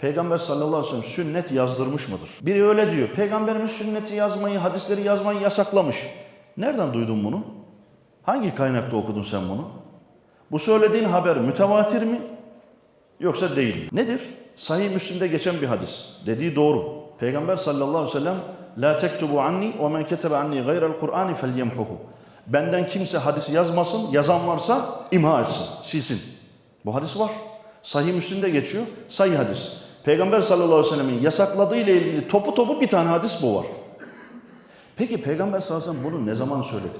Peygamber sallallahu aleyhi ve sellem sünnet yazdırmış mıdır? Biri öyle diyor. Peygamberimiz sünneti yazmayı, hadisleri yazmayı yasaklamış. Nereden duydun bunu? Hangi kaynakta okudun sen bunu? Bu söylediğin haber mütevatir mi? Yoksa değil mi? Nedir? Sahih Müslim'de geçen bir hadis. Dediği doğru. Peygamber sallallahu aleyhi ve sellem La tektubu anni ve men ketebe anni gayrel Kur'ani felyemhuhu. Benden kimse hadis yazmasın, yazan varsa imha etsin, silsin. Bu hadis var. Sahih Müslim'de geçiyor. Sahih hadis. Peygamber sallallahu aleyhi ve sellemin yasakladığı ile ilgili topu topu bir tane hadis bu var. Peki Peygamber sallallahu aleyhi ve sellem bunu ne zaman söyledi?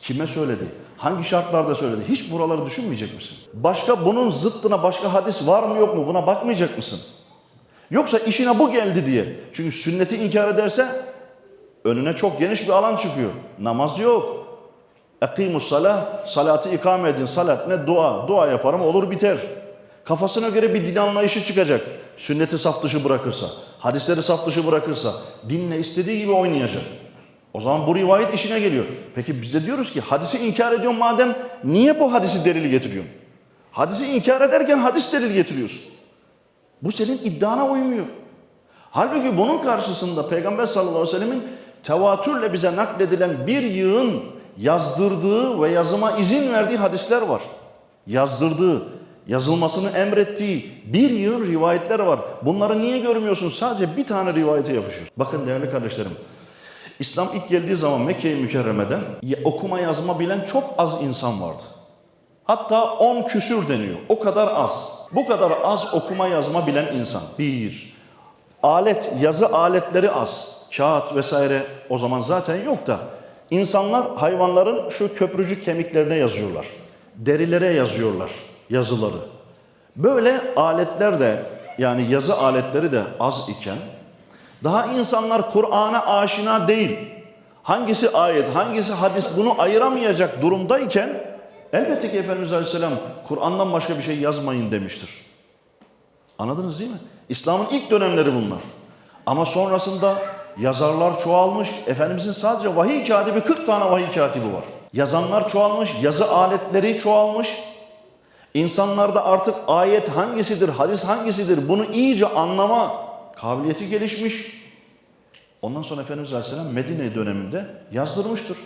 Kime söyledi? Hangi şartlarda söyledi? Hiç buraları düşünmeyecek misin? Başka bunun zıttına başka hadis var mı yok mu? Buna bakmayacak mısın? Yoksa işine bu geldi diye. Çünkü sünneti inkar ederse önüne çok geniş bir alan çıkıyor. Namaz yok. Ekimus salah, salatı ikame edin. Salat ne? Dua. Dua yaparım olur biter. Kafasına göre bir din anlayışı çıkacak. Sünneti saf dışı bırakırsa, hadisleri saf dışı bırakırsa, dinle istediği gibi oynayacak. O zaman bu rivayet işine geliyor. Peki biz de diyoruz ki hadisi inkar ediyorsun madem niye bu hadisi delil getiriyorsun? Hadisi inkar ederken hadis delil getiriyorsun. Bu senin iddiana uymuyor. Halbuki bunun karşısında Peygamber sallallahu aleyhi ve sellemin tevatürle bize nakledilen bir yığın yazdırdığı ve yazıma izin verdiği hadisler var. Yazdırdığı, yazılmasını emrettiği bir yığın rivayetler var. Bunları niye görmüyorsun? Sadece bir tane rivayete yapışıyorsun. Bakın değerli kardeşlerim. İslam ilk geldiği zaman Mekke-i Mükerreme'de okuma yazma bilen çok az insan vardı. Hatta 10 küsür deniyor. O kadar az. Bu kadar az okuma yazma bilen insan. Bir. Alet, yazı aletleri az. Kağıt vesaire o zaman zaten yok da. İnsanlar hayvanların şu köprücük kemiklerine yazıyorlar. Derilere yazıyorlar yazıları. Böyle aletler de yani yazı aletleri de az iken daha insanlar Kur'an'a aşina değil. Hangisi ayet, hangisi hadis bunu ayıramayacak durumdayken elbette ki Efendimiz Aleyhisselam Kur'an'dan başka bir şey yazmayın demiştir. Anladınız değil mi? İslam'ın ilk dönemleri bunlar. Ama sonrasında yazarlar çoğalmış. Efendimizin sadece vahiy katibi 40 tane vahiy katibi var. Yazanlar çoğalmış, yazı aletleri çoğalmış. İnsanlarda artık ayet hangisidir, hadis hangisidir bunu iyice anlama kabiliyeti gelişmiş. Ondan sonra Efendimiz Aleyhisselam Medine döneminde yazdırmıştır.